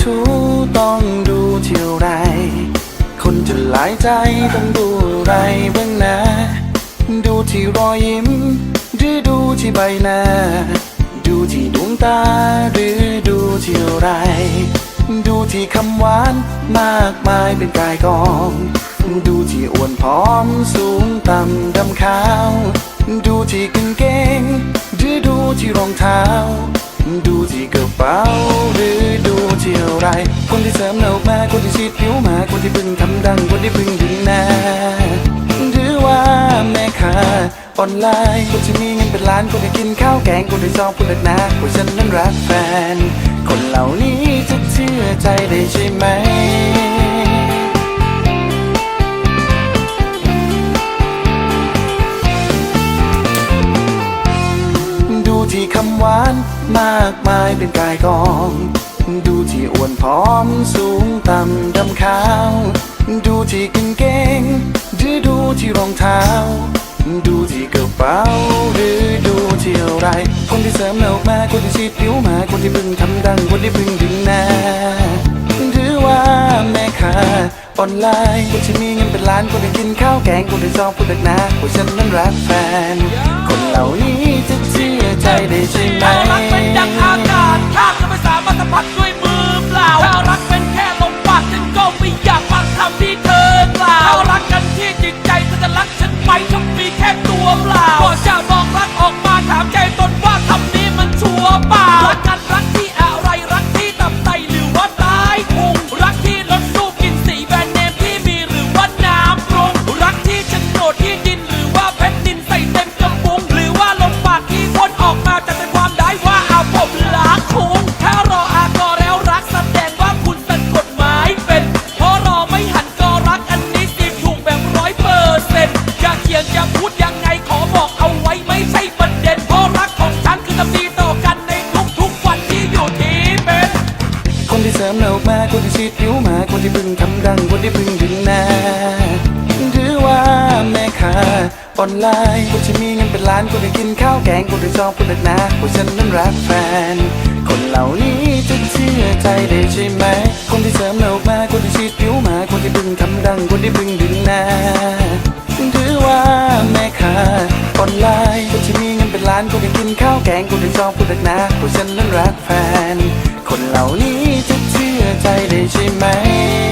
ชู้ต้องดูเที่ยวไร คนจะหลายใจต้องดูอะไรบ้างนะ ดูที่รอยยิ้ม หรือดูที่ใบหน้า ดูที่ดวงตาหรือดูที่อะไร ดูที่คำหวานมากมายเป็นกายกอง ดูที่อ้วนผอมสูงต่ำดำขาว ดูที่กางเกง หรือดูที่รองเท้า ดูที่กระเป๋าหรือดูที่อะไร คนที่เสริมหน้าอกมา คนที่ฉีดผิวมา คนที่เพึ่งทำดัง คนที่เพึ่งดึงหน้าหรือว่าแม่ค้าออนไลน์ คนที่มีเงินเป็นล้าน คนที่กินข้าวแกง คนที่ชอบพูดเล็กนะคนฉันนั้นรักแฟน คนเหล่านี้จะเชื่อใจได้ใช่ไหม ที่คำหวานมากมายเป็นกายกอง ดูที่อ้วนผอมสูงต่ำดำขาว ดูที่กางเกงหรือดูที่รองเท้า ดูที่กระเป๋าหรือดูที่อะไร คนที่เสริมหน้าอกมาคนที่ฉีดผิวมาคนที่เพึ่งทำดังคนที่เพึ่งดึงหน้าหรือว่าแม่ค้าออนไลน์คนที่มีเงินเป็นล้านคนที่กินข้าวแกงคนที่ชอบพูดเล็กนะคนฉันนั้นรักแฟน คนเหล่านี้ ได้ใช่ไหม มาคนที่ฉีดผิวมาคนที่เพึ่งทำดังคนที่เพึ่งดึงหน้าหรือว่าแม่ค้าออนไลน์คนที่มีเงินเป็นล้านคนที่กินข้าวแกงคนที่ชอบพูดเล็กนะคนฉันนั้นรักแฟน คนเหล่านี้จะเชื่อใจได้ใช่ไหม คนที่เสริมหน้าอกมาคนที่ฉีดผิวมาคนที่เพึ่งทำดังคนที่เพึ่งดึงหน้าหรือว่าแม่ค้าออนไลน์คนที่มีเงินเป็นล้านคนที่กินข้าวแกงคนที่ชอบพูดเล็กนะคนฉันนั้นรักแฟน คนเหล่านี้จะ ใจได้ใช่ไหม